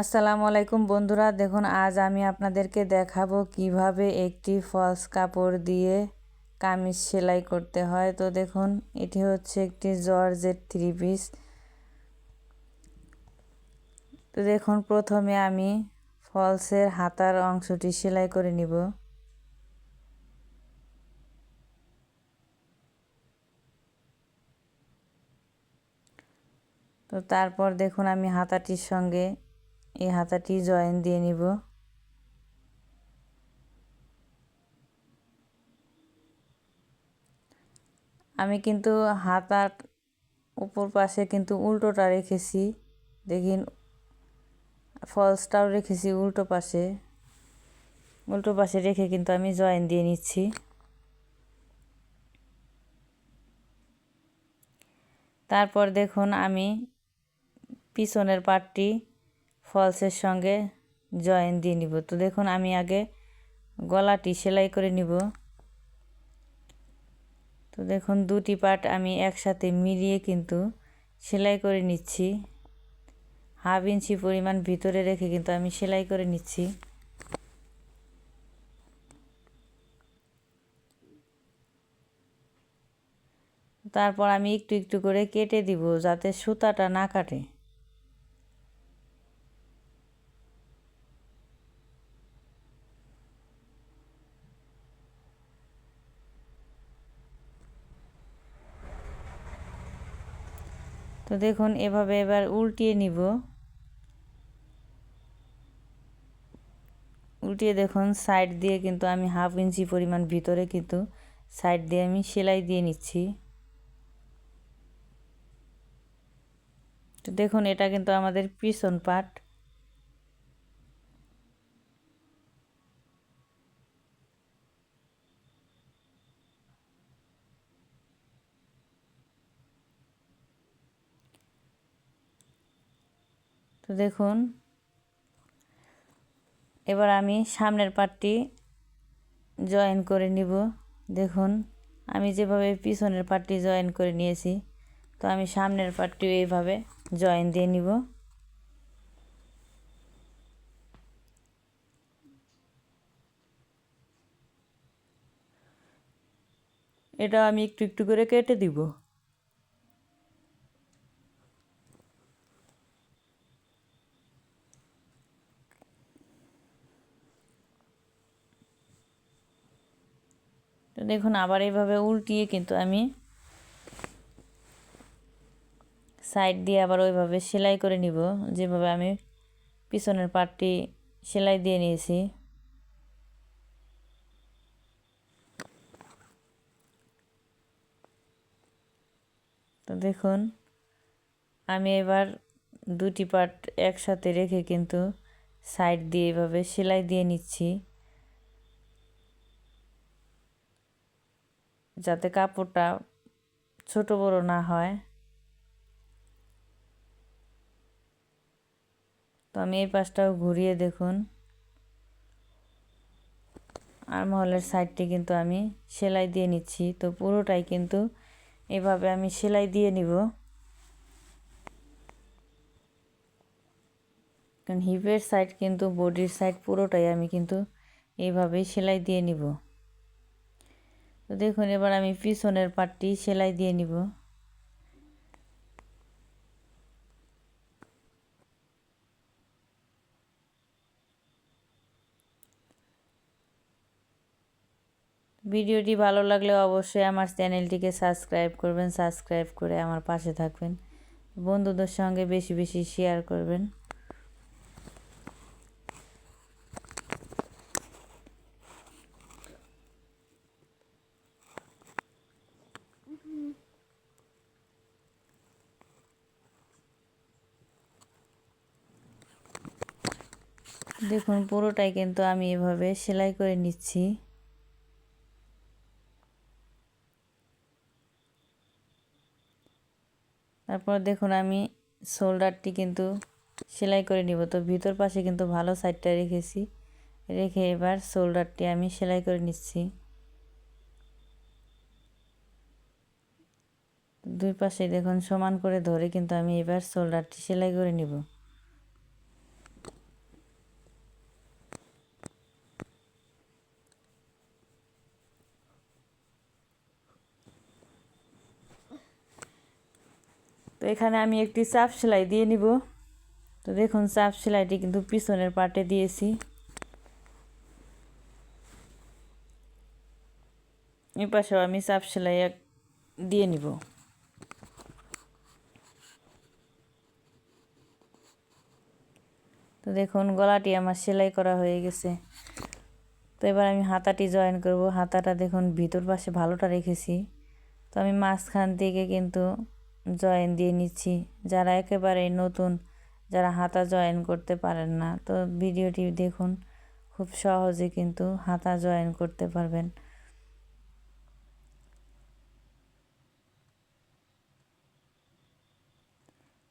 আসসালামু আলাইকুম বন্ধুরা, দেখুন আজ আমি আপনাদেরকে দেখাবো কীভাবে একটি ফলস কাপড় দিয়ে কামিজ সেলাই করতে হয়। তো দেখুন, এটি হচ্ছে একটি জর্জের থ্রি পিস। তো দেখুন, প্রথমে আমি ফলসের হাতার অংশটি সেলাই করে নিব। তো তারপর দেখুন, আমি হাতাটির সঙ্গে এই হাতাটি জয়েন দিয়ে নিব। আমি কিন্তু হাতার উপর পাশে কিন্তু উল্টোটা রেখেছি। দেখিন ফলসটাও রেখেছি উল্টো পাশে। উল্টো পাশে রেখে কিন্তু আমি জয়েন দিয়ে নিচ্ছি। তারপর দেখুন, আমি পিছনের পাটটি ফলসের সঙ্গে জয়েন দিয়ে নিব। তো দেখুন, আমি আগে গলাটি সেলাই করে নিব। তো দেখুন, দুটি পার্ট আমি একসাথে মিলিয়ে কিন্তু সেলাই করে নিচ্ছি। হাফ ইঞ্চি পরিমাণ ভিতরে রেখে কিন্তু আমি সেলাই করে নিচ্ছি। তারপর আমি একটু একটু করে কেটে দিব যাতে সুতাটা না কাটে। তো দেখুন, এভাবে এবার উল্টিয়ে নিব। উল্টিয়ে দেখুন সাইড দিয়ে কিন্তু আমি হাফ ইঞ্চি পরিমাণ ভিতরে কিন্তু সাইড দিয়ে আমি সেলাই দিয়ে নিচ্ছি। তো দেখুন, এটা কিন্তু আমাদের পিছন পাট তো দেখুন। এবার আমি সামনের পাটটি জয়েন করে নিব। দেখুন, আমি যেভাবে পিছনের পাটটি জয়েন করে নিয়েছি, তো আমি সামনের পাটটিও এইভাবে জয়েন দিয়ে নিব। এটা আমি একটু একটু করে কেটে দিব। দেখুন, আবার এইভাবে উল্টিয়ে কিন্তু আমি সাইড দিয়ে আবার ওইভাবে সেলাই করে নিব। যেভাবে আমি পিছনের পাটটি সেলাই দিয়ে নিয়েছি। তো দেখুন, আমি এবার দুটি পার্ট একসাথে রেখে কিন্তু সাইড দিয়ে এভাবে সেলাই দিয়ে নিচ্ছি। যাতে কাপড়টা ছোট বড় না হয়। তো আমি এই পাশটাও ঘুরিয়ে দেখুন। আর মহলের সাইডটি কিন্তু আমি সেলাই দিয়ে নিচ্ছি। তো পুরোটাই কিন্তু এভাবে আমি সেলাই দিয়ে নিব। কারণ হিপের সাইড কিন্তু বডির সাইড পুরোটাই আমি কিন্তু এইভাবেই সেলাই দিয়ে নিব। তো দেখুন, এবার আমি পিছনের পাটটি সেলাই দিয়ে নিব। ভিডিওটি ভালো লাগলে অবশ্যই আমার চ্যানেলটিকে সাবস্ক্রাইব করবেন, সাবস্ক্রাইব করে আমার পাশে থাকবেন। বন্ধুদের সঙ্গে বেশি বেশি শেয়ার করবেন। দেখুন পুরোটাই কিন্তু আমি এভাবে সেলাই করে নিচ্ছি। তারপর দেখুন আমি শোল্ডারটি কিন্তু সেলাই করে নিব। তো ভিতর পাশে কিন্তু ভালো সাইডটা রেখেছি। রেখে এবার শোল্ডারটি আমি সেলাই করে নিচ্ছি। দুই পাশে দেখুন সমান করে ধরে কিন্তু আমি এবার শোল্ডারটি সেলাই করে নিব। এখানে আমি একটি চাপ সেলাই দিয়ে নিব। তো দেখুন, চাপ সেলাইটি কিন্তু পিছনের পাটে দিয়েছি। এই পাশেও আমি চাপ সেলাই দিয়ে নিব। তো দেখুন, গলাটি আমার সেলাই করা হয়ে গেছে। তো এবার আমি হাতাটি জয়েন করব। হাতাটা দেখুন, ভিতর পাশে ভালোটা রেখেছি। তো আমি মাঝখান থেকে কিন্তু জয়েন দিয়ে নিচ্ছি। যারা একেবারে নতুন, যারা হাতা জয়েন করতে পারেন না, তো ভিডিওটি দেখুন। খুব সহজে কিন্তু হাতা জয়েন করতে পারবেন।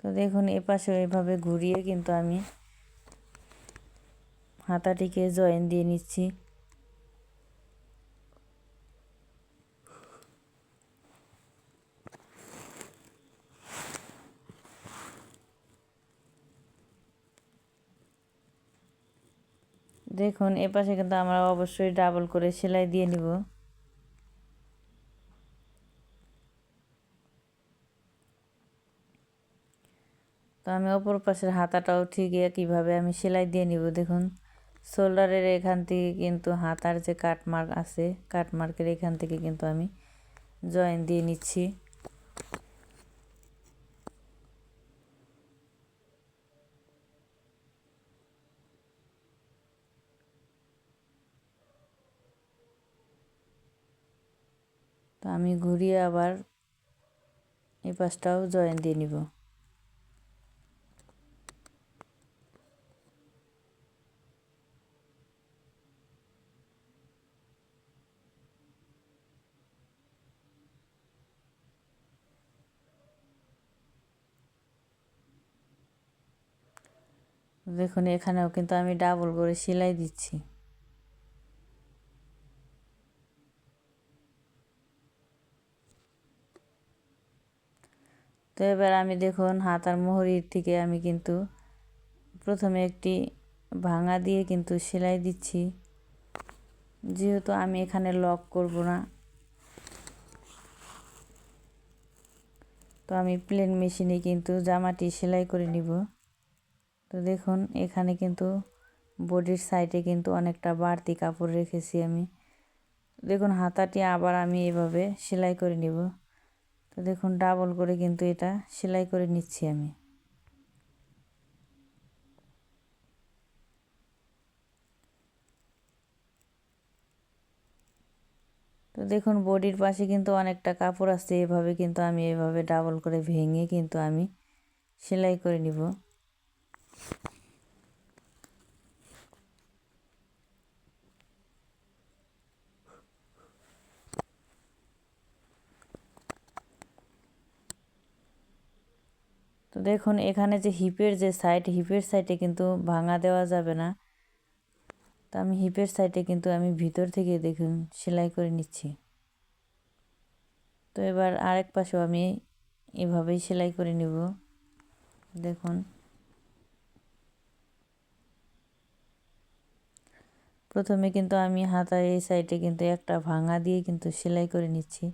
তো দেখুন এপাশে এভাবে ঘুরিয়ে কিন্তু আমি হাতাটিকে জয়েন দিয়ে নিচ্ছি। দেখুন এপাশে কিন্তু আমরা অবশ্যই ডাবল করে সেলাই দিয়ে নিব। তো আমি অপর পাশের হাতাটাও ঠিক একইভাবে আমি সেলাই দিয়ে নিব, দেখুন। শোল্ডারের এখান থেকে কিন্তু হাতার যে কাটমার্ক আছে, কাটমার্কের এখান থেকে কিন্তু আমি জয়েন দিয়ে নিচ্ছি। আমি ঘুরিয়ে আবার এই পাশটাও জয়েন দিয়ে নিব। দেখুন, এখানেও কিন্তু আমি ডাবল করে সেলাই দিচ্ছি। তো এবার আমি দেখুন হাতার মোহরির থেকে আমি কিন্তু প্রথমে একটি ভাঙা দিয়ে কিন্তু সেলাই দিচ্ছি। যেহেতু আমি এখানে লক করব না। তো আমি প্লেন মেশিনে কিন্তু জামাটি সেলাই করে নিব। তো দেখুন এখানে কিন্তু বডির সাইডে কিন্তু অনেকটা বাড়তি কাপড় রেখেছি আমি। দেখুন হাতাটি আবার আমি এভাবে সেলাই করে নিব। তো দেখুন ডাবল করে কিন্তু এটা সেলাই করে নিচ্ছি আমি। তো দেখুন, বডির পাশে কিন্তু অনেকটা কাপড় আছে, এভাবে কিন্তু আমি এভাবে ডাবল করে ভেঙে কিন্তু আমি সেলাই করে নিব। তো দেখুন, এখানে যে হিপের যে সাইড হিপের সাইডে কিন্তু ভাঙা দেওয়া যাবে না। তো আমি হিপের সাইডে কিন্তু আমি ভিতর থেকে দেখুন সেলাই করে নিচ্ছি। তো এবার আরেক পাশেও আমি এভাবেই সেলাই করে নিব। দেখুন। প্রথমে কিন্তু আমি হাতার এই সাইডে কিন্তু একটা ভাঙা দিয়ে কিন্তু সেলাই করে নিচ্ছি।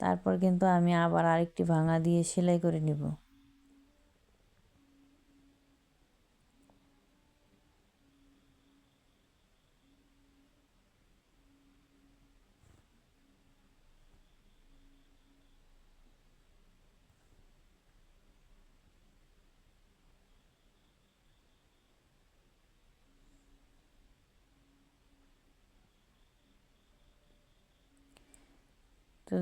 তারপর কিন্তু আমি আবার আরেকটি ভাঙা দিয়ে সেলাই করে নিব।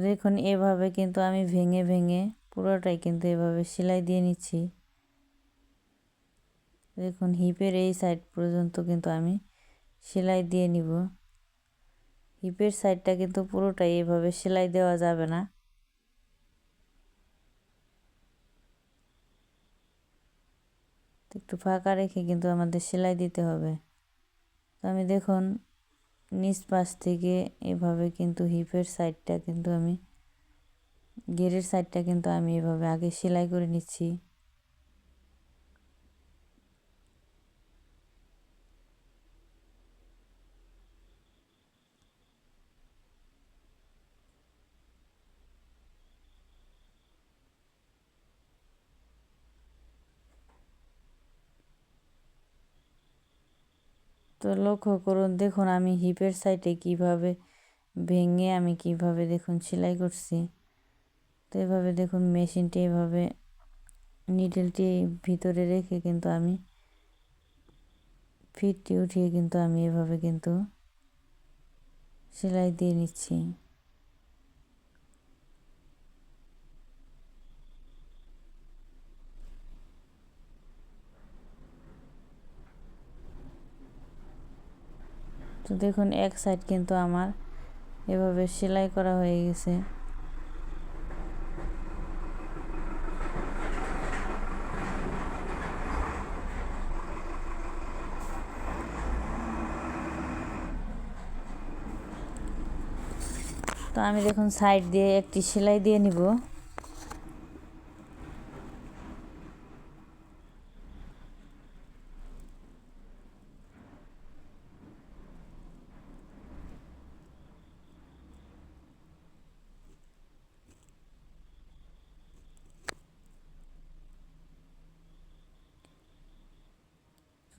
দেখুন, এভাবে কিন্তু আমি ভেঙে ভেঙে পুরোটাই কিন্তু এভাবে সেলাই দিয়ে নিচ্ছি। দেখুন, হিপের এই সাইড পর্যন্ত কিন্তু আমি সেলাই দিয়ে নিব। হিপের সাইডটা কিন্তু পুরোটাই এভাবে সেলাই দেওয়া যাবে না। একটু ফাঁকা রেখে কিন্তু আমাদের সেলাই দিতে হবে। তো আমি দেখুন নিচ পাশ থেকে এভাবে কিন্তু হিপের সাইডটা কিন্তু আমি গেরের সাইডটা কিন্তু আমি এভাবে আগে সেলাই করে নিচ্ছি। তো লক্ষ্য করুন, দেখুন আমি হিপের সাইডে কীভাবে ভেঙে আমি কীভাবে দেখুন সেলাই করছি। তো এভাবে দেখুন মেশিনটি এভাবে নিডেলটি ভিতরে রেখে কিন্তু আমি ফিটটি উঠিয়ে কিন্তু আমি এভাবে কিন্তু সেলাই দিয়ে নিচ্ছি। তো দেখুন, এক সাইড কিন্তু আমার। এভাবে সেলাই করা হয়ে গেছে। তো আমি দেখুন সাইড দিয়ে একটি সেলাই দিয়ে নিব।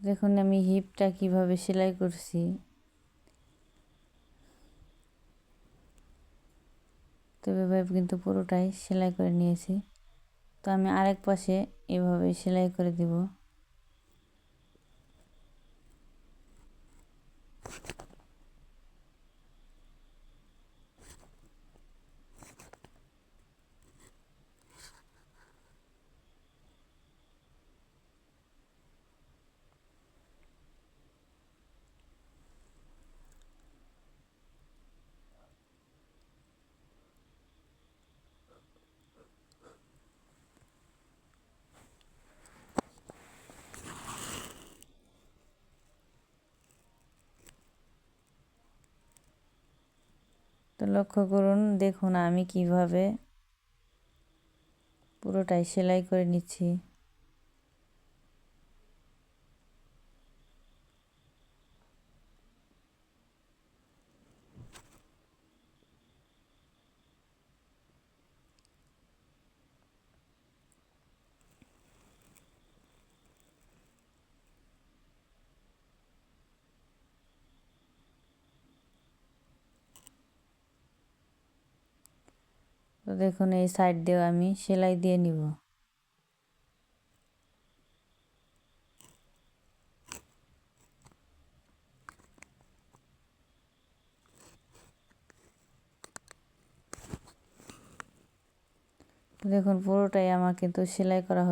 দেখুন আমি হিপটা কীভাবে সেলাই করছি। তো এভাবে কিন্তু পুরোটাই সেলাই করে নিয়েছি। তো আমি আরেক পাশে এভাবে সেলাই করে দিব তো লক্ষ্য করুন দেখুন আমি কীভাবে পুরোটাই সেলাই করে নিচ্ছি। তো দেখুন, এই সাইড দিয়েও আমি সেলাই দিয়ে নিব। দেখুন, পুরোটাই আমার কিন্তু সেলাই করা